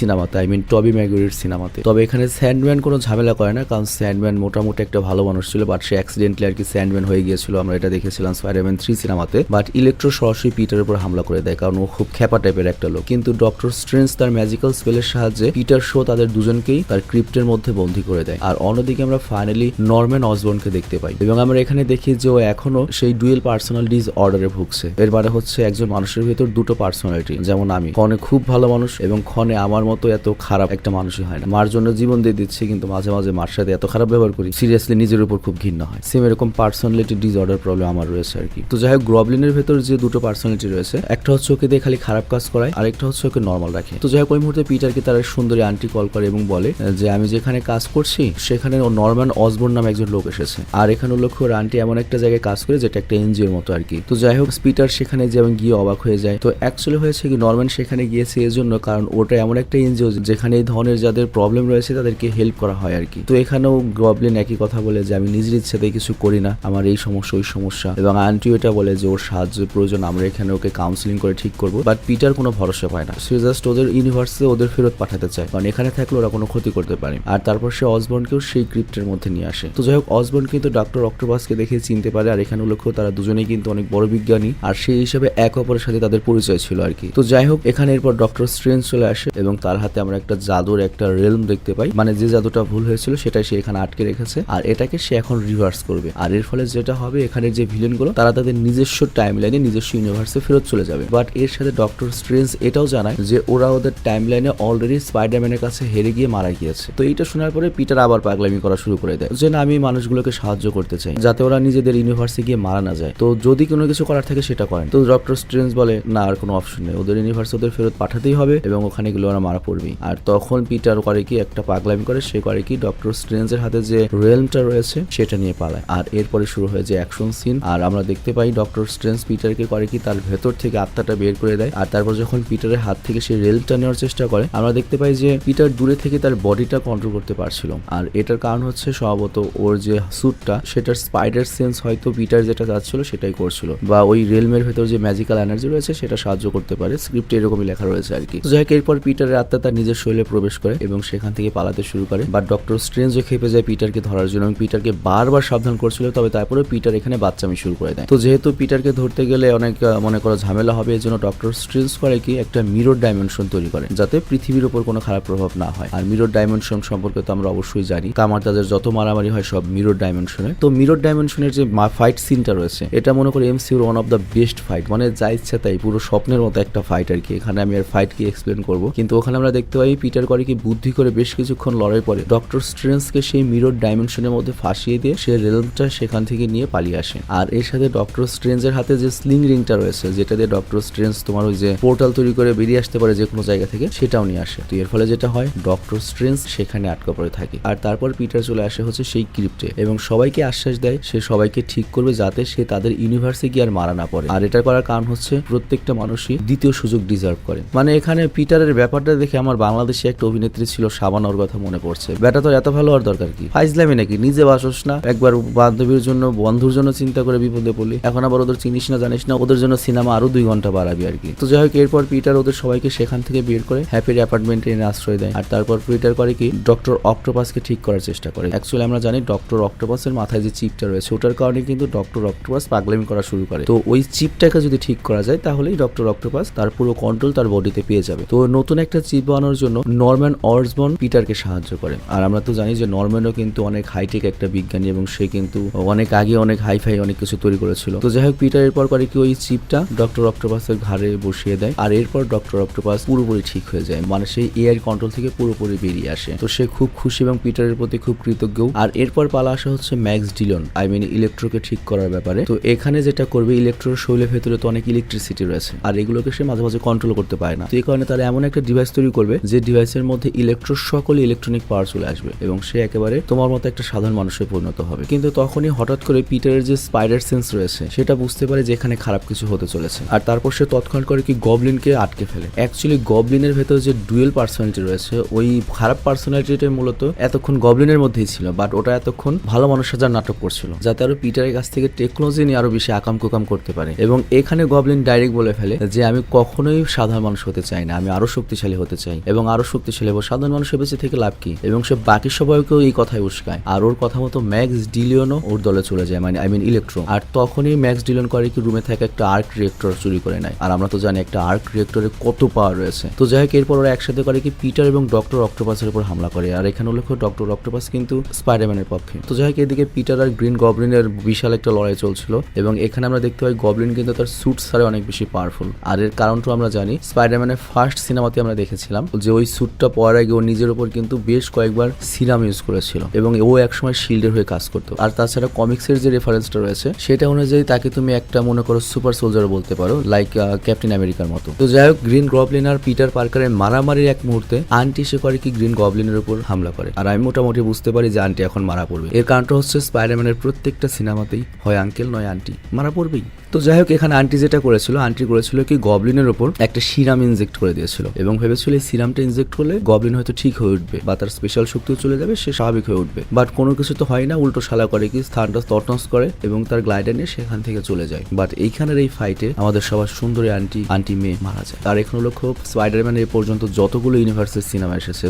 সিনেমাতে, আই মিন টবি ম্যাগুরির সিনেমাতে। তবে এখানে স্যান্ডম্যান কোনো ঝামেলা করে না, কারণ স্যান্ডম্যান মোটামুটি একটা ভালো মানুষ ছিল বাট সে অ্যাক্সিডেন্টলি আর কি স্যান্ডম্যান হয়ে গিয়েছিল, আমরা এটা দেখেছিলাম স্পাইডারম্যান থ্রি সিনেমাতে। বাট ইলেকট্রো সরাসরি পিটার উপর হামলা করে দেয়, কারণ ও খুব খ্যাপা টাইপের একটা লোক। কিন্তু ডক্টর স্ট্রেঞ্জ তার ম্যাজিক্যাল স্পেলের সাহায্যে পিটার শো তাদের দুজনকেই তার ক্রিপ্টের মধ্যে বন্দি করে দেয়। আর অন্যদিকে আমরা ফাইনালি নরম্যান অসবর্নকে দেখতে পাই। এবং আমরা এখানে দেখি যে ও এখনও সেই ডুয়েল পার্সোনাল ডিজ অর্ডারে ভুগছে। এর মানে হচ্ছে একজন মানুষের ভেতর দুটো পার্সোনালিটি যেমন আমি। ক্ষণে খুব ভালো মানুষ এবং ক্ষণে আমার মতো এত খারাপ একটা মানুষই হয় না। মার জন্য জীবন দিয়ে দিচ্ছি, কিন্তু মাঝে মাঝে মার সাথে এত খারাপ ব্যবহার করি সিরিয়াসলি নিজের উপর খুব ঘৃণা হয়। সেম এরকম পার্সোনালিটি ডিসঅর্ডার প্রবলেম আমার রয়েছে আর কি। তো যাই হোক গ্রবলিনের ভেতর যে দুটো পার্সোনালিটি রয়েছে, একটা হচ্ছে ওকে দিয়ে খালি খারাপ কাজ করায়, আরেকটা হচ্ছে ওকে নর্মাল রাখে। তো যাই হোক, ওই মুহূর্তে পিটারকে তার সুন্দরী আন্টি কল করে এবং বলে, যে আমি যেখানে কাজ করছি, সেখানে ও নরম্যান অসবোর্ন নামে একজন লোক এসেছে। আর এখানে লক্ষ্য ওর আন্টি এমন একটা জায়গায় কাজ করে, যেটা একটা এনজিওর মতো আর কি। তো যাই হোক পিটার সেখানে যেমন গিয়ে অবাক হয়ে যায়। তো অ্যাকচুয়ালি হয়েছে কি নরম্যান সেখানে গিয়েছে এর জন্য কারণ ওটা এমন একটা এনজিও যেখানে এই ধরনের যাদের প্রবলেম রয়েছে তাদেরকে হেল্প করা হয় আর কি তো এখানেও গবলিন একই কথা বলে যে, আমি নিজের ইচ্ছাতে কিছু করি না। আমার এই সমস্যা, ওই সমস্যা। এবং আন্টিও এটা বলে যে, ওর সাহায্য প্রয়োজন, আমরা এখানে ওকে কাউন্সিলিং করে ঠিক করব। বাট পিটার কোনো ভরসা পায় না। সে জাস্ট ওদের ইউনিভার্সে ওদের ফেরত পাঠাতে চায়। কারণ এখানে থাকলে ওরা কোনো ক্ষতি করতে পারে। আর তারপর সে অসবর্নকেও সেই ক্রিপ্টের মধ্যে নিয়ে আসে। তো যাই হোক অসবর্ন কিন্তু ডক্টর অক্টোপাসকে দেখে চিনতে পারে, আর এখানে লক্ষ্য তারা দুজনেই কিন্তু অনেক বড় বিজ্ঞানী। আর সেই হিসেবে এক অপরের সাথে তাদের পরিচয় ছিল আর কি তো যাই হোক এখানে এরপর ডক্টর স্ট্রেঞ্জ চলে আসে এবং তার হাতে আমরা একটা জাদুর একটা রেলম দেখতে পাই। মানে যে জাদুটা ভুল হয়েছিল সেটাই সে এখানে আটকে রেখেছে আর এটাকে সে এখন রিভার্স করবে। আর এর ফলে যেটা হবে এখানে যে ভিলেনগুলো তারা তাদের নিজস্ব টাইম লাইনে নিজস্ব ইউনিভার্সে ফেরত চলে যাবে। বাট এর সাথে ডক্টর স্ট্রেঞ্জ এটাও জানায় যে ওরা ওদের টাইম লাইনে অলরেডি স্পাইডারম্যানের কাছে হেরে গিয়ে মারা গিয়েছে। তো এইটা শোনার পরে পিটার আবার পাগলামি করা শুরু করে দেয় যে না, আমি মানুষগুলোকে সাহায্য করতে চাই যাতে ওরা নিজেদের ইউনিভার্সে গিয়ে মারা না যায়। তো যদি কোনো কিছু করার থাকে সেটা করেন। তো ডক্টর স্ট্রেঞ্জ বলে, না, আর কোনো অপশন নেই। ওদের ইউনিভার্সে ওদের ফেরত পাঠাতেই হবে এবং ওখানে গেলে ওরা মারা পড়বি আর তখন পিটার করে কি একটা পাগলামি করে, সে করে কি ডক্টর স্ট্রেঞ্জের হাতে যে রেলমটা রয়েছে সেটা নিয়ে পালায়। আর এরপরে শুরু হয়ে যে অ্যাকশন সিন, আর আমরা দেখতে পাই ডক্টর স্ট্রেঞ্জ পিটারকে করে কি তার ভেতর থেকে আত্মাটা বের করে দেয়, আর তারপর যখন পিটারের হাত থেকে সেই রেলটা নেওয়ার চেষ্টা করে, আমরা দেখতে পাই যে পিটার দূরে থেকে তার বডিটা কন্ট্রোল করতে পারছিল। আর এটার কারণ হচ্ছে সম্ভবত ওর যে স্যুটটা সেটার স্পাইডার সেন্স হয়তো পিটার যেটা যাচ্ছিল সেটাই করছিল। বা ওই রেলমের ভেতর যে ম্যাজিক্যাল এনার্জি রয়েছে, সেটা সাহায্য করতে পারে। স্ক্রিপ্টে এরকমই লেখা রয়েছে আর কি। যাই হোক, এরপর পিটারের আত্মা তার নিজের শরীরে প্রবেশ করে এবং সেখান থেকে পালাতে শুরু করে। বাট ডক্টর স্ট্রেঞ্জও খেপে যায় পিটারকে ধরার জন্য এবং পিটারকে বারবার সাবধান করছিল, তবে তারপরে পিটার এখানে বাচ্চামি শুরু করে দেয়। তো যেহেতু পিটারকে ধরতে গেলে অনেক মনে করো ঝামেলা হবে এই জন্য ডক্টর স্ট্রেঞ্জ করে কি একটা মিরর ডাইমেনশন তৈরি করে, যাতে পৃথিবীর উপর কোনো খারাপ প্রভাব না হয়। আর মিরর ডাইমেনশন সম্পর্কে তো আমরা অবশ্যই জানি কামার তাদের যত মারামারি হয় সব মিরর ডাইমেনশনে তো মিরর ডাইমেনশনের যে ফাইট সিনটা রয়েছে, এটা মনে করি এমসিউর one of the best fight মানে যা ইচ্ছা তাই, পুরো স্বপ্নের মতো একটা ফাইট আর কি। এখানে আমি আর ফাইট কি এক্সপ্লেন করব। কিন্তু ওখানে আমরা দেখতে পাই পিটার করে কি বুদ্ধি করে বেশ কিছুক্ষণ লড়াই পরে ডক্টর স্ট্রেন্সকে সেই মিরর ডাইমেনশনের মধ্যে ফাঁসিয়ে দিয়ে সে রেলমটা সেখান থেকে নিয়ে পালিয়ে আসে। আর এর সাথে ডক্টর স্ট্রেঞ্জের হাতে যে স্লিং রিংটা রয়েছে, যেটা দিয়ে ডক্টর স্ট্রেঞ্জ তোমার ওই যে পোর্টাল তৈরি করে বেরিয়ে আসতে পারে যে কোনো জায়গা থেকে, সেটাও নিয়ে আসে। তো এর ফলে যেটা হয় ডক্টর স্ট্রেঞ্জ সেখানে আটকা পড়ে থাকে। আর তারপর পিটার চলে আসে হচ্ছে সেই ক্রিপ্টে এবং সবাইকে আশ্বাস দেয়, সে সবাইকে ঠিক করবে যাতে সে তাদের ইউনিভার্সে গিয়ে আর মারা না পড়ে। আর এটা করার কারণ হচ্ছে প্রত্যেকটা মানুষই দ্বিতীয় সুযোগ ডিজার্ভ করে মানে এখানে পিটারের ব্যাপারটা দেখে আমার বাংলাদেশে একটা অভিনেত্রী ছিল সাবানোর কথা মনে পড়ছে। ব্যাটা তো এত ভালো হওয়ার দরকার কি? ফাইজলামি নাকি? নিজে বাসস না? একবার বান্ধবীর জন্য, বন্ধুর জন্য চিন্তা করে বিপদে পড়লি। এখন আবার ওদের চিনিস না, জানিস না, ওদের জন্য সিনেমা আরও দুই ঘণ্টা বাড়াবি আর কি। তো যাই হোক এরপর পিটার ওদের সবাইকে সেখান থেকে বের করে হ্যাপির অ্যাপার্টমেন্টে এনে আশ্রয় দেয়। আর তারপর পিটার করে কি? ডক্টর অক্টোপাসকে ঠিক করার চেষ্টা করে। অ্যাকচুয়ালি আমরা জানি ডক্টর অক্টোপাসের মাথায় যে চিপটা রয়েছে, ওটার কারণে কিন্তু ডক্টর অক্টোপাস পাগলামি করা শুরু করে। তো ওই চিপটাকে যদি ঠিক করা যায়, তাহলেই ডক্টর অক্টোপাস তার পুরো কন্ট্রোল তার বডিতে পেয়ে যাবে। তো নতুন একটা চিপ বানানোর জন্য নরম্যান অর্সবন পিটারকে সাহায্য করে। আর আমরা তো জানি যে নরম্যানও কিন্তু অনেক হাইটেক একটা বিজ্ঞানী এবং সে কিন্তু অনেক আগে অনেক হাইফাই অনেক কিছু তৈরি করেছিল। তো যাই হোক পিটার এরপর করে কি ওই চিপটা ডক্টর অক্টোপাসের ঘাড়ে বসিয়ে দেয় আর এরপর ডক্টর অক্টোপাস পুরোপুরি ঠিক হয়ে যায়। মানে সেই এআই কন্ট্রোল থেকে পুরোপুরি বেরিয়ে আসে। তো সে খুব খুশি এবং পিটারের প্রতি খুব কৃতজ্ঞ আর এরপর পালা আসা হচ্ছে ম্যাক্স ডিলন আই মিন ইলেকট্রোকে ঠিক করার ব্যাপারে। তো এখানে যেটা করবে ইলেকট্রোর শৈলের ভেতরে তো অনেক ইলেকট্রিসিটি রয়েছে। আর এগুলোকে সে মাঝে মাঝে কন্ট্রোল করতে পারে না। এই কারণে তারা এমন একটা ডিভাইস তৈরি করবে যে ডিভাইসের মধ্যে ইলেকট্রো সকল ইলেকট্রনিক পাওয়ার চলে আসবে এবং সে একেবারে তোমার মতো একটা সাধারণ মানুষে পরিণত হবে। কিন্তু তখনই হঠাৎ করে পিটারের যে স্পাইডার সেন্স রয়েছে, সেটা বুঝতে পারে যে এখানে খারাপ কিছু হতে চলেছে। আর তারপর সে তৎক্ষণাৎ করে কি গবলিনকে আটকে ফেলে। অ্যাকচুয়ালি গবলিনের ভেতর যে ডুয়েল পার্সোনালিটি রয়েছে, ওই খারাপ পার্সোনালিটিটা মূলত এতক্ষণ গবলিনের মধ্যেই ছিল বাট ওটা এতক্ষণ ভালো মানুষ সাজার নাটক করছিল, যাতে আরও পিটারের কাছ থেকে টেকনোলজি নিয়ে আরও বেশি আকাম কুকাম করতে পারে। এবং এখানে গবলিন ডাইরেক্ট বলে ফেলে যে, আমি কখনোই সাধারণ মানুষ হতে চাই না, আমি আরও শক্তিশালী হতে চাই। এবং আরও শক্তিশালী হব। সাধারণ মানুষের বেঁচে থেকে লাভ কি? এবং সে বাকি সবাইকেও এই কথাই উস্কায়। আর ওর কথা মতো ম্যাক্স ডিলিয়নও ওর দলে চলে যায় মানে আই মিন ইলেকট্রো আর তখনই ম্যাক্স ডিলিয়ন করে কি রুমে থাকা একটা আর্ক রিয়েক্টর চুরি করে নেয়। আর আমরা তো জানি একটা আর্ক রিয়েক্টরে কত পাওয়ার রয়েছে। তো যাই হোক, এরপর ওরা একসাথে করে কি পিটার এবং ডক্টর অক্টোপাসের উপর হামলা করে। আর এখানে উল্লেখ ডক্টর অক্টোপাস কিন্তু স্পাইডারম্যানের পক্ষে। তো যাই হোক, এদিকে পিটার আর গ্রিন গবলিনের বিশাল একটা লড়াই চলছিল। এবং এখানে আমরা দেখতে পাই গবলিন কিন্তু তার স্যুট সারে অনেক বেশি পাওয়ারফুল আর এর কারণটা আমরা জানি। স্পাইডারম্যানের ফার্স্ট সিনেমাতে আমরা দেখেছিলাম যে ওই স্যুটটা পরার আগে ও নিজের উপর কিন্তু বেশ কয়েকবার সিরাম ইউজ করেছিল এবং ও একসময় শিল্ডের হয়ে কাজ করতো। আর তাছাড়া কমিক্সের যে রেফারেন্সটা রয়েছে, সেটা অনুযায়ী তাকে তুমি একটা মনে করো সুপার সোলজার বলতে পারো লাইক ক্যাপ্টেন আমেরিকার মতো। তো যাই হোক গ্রিন গবলিন আর পিটার পার্কারের মারামারির এক মুহূর্তে আন্টি সে করে কি গ্রিন গবলিনের উপর হামলা করে? আর আমি মোটামুটি বুঝতে পারি যে আন্টি এখন মারা পড়বে। এর কারণটা হচ্ছে স্পাইডারম্যানের প্রত্যেকটা সিনেমাতেই হয় আঙ্কেল নয় আন্টি মারা পড়বেই। তো যাই হোক, এখানে আন্টি যেটা করেছিল আন্টি করেছিল কি গবলিনের উপর একটা সিরাম ইনজেক্ট করে দিয়েছিল এবং ভেবেছিল এই সিরামটা ইনজেক্ট করলে গবলিন হয়তো ঠিক হয়ে উঠবে বা তার স্পেশাল শক্তিও চলে যাবে, সে স্বাভাবিক হয়ে উঠবে। বাট কোনো কিছু তো হয় না, উল্টো শালা করে কি স্থানটা তটনস করে এবং তার গ্লাইডার নিয়ে সেখান থেকে চলে যায়। বাট এইখানের এই ফাইটে আমাদের সবার সুন্দরী আন্টি আন্টি মেয়ে মারা যায়। আর এখন লক্ষ্য স্পাইডারম্যান এ পর্যন্ত যতগুলো ইউনিভার্সের সিনেমা এসেছে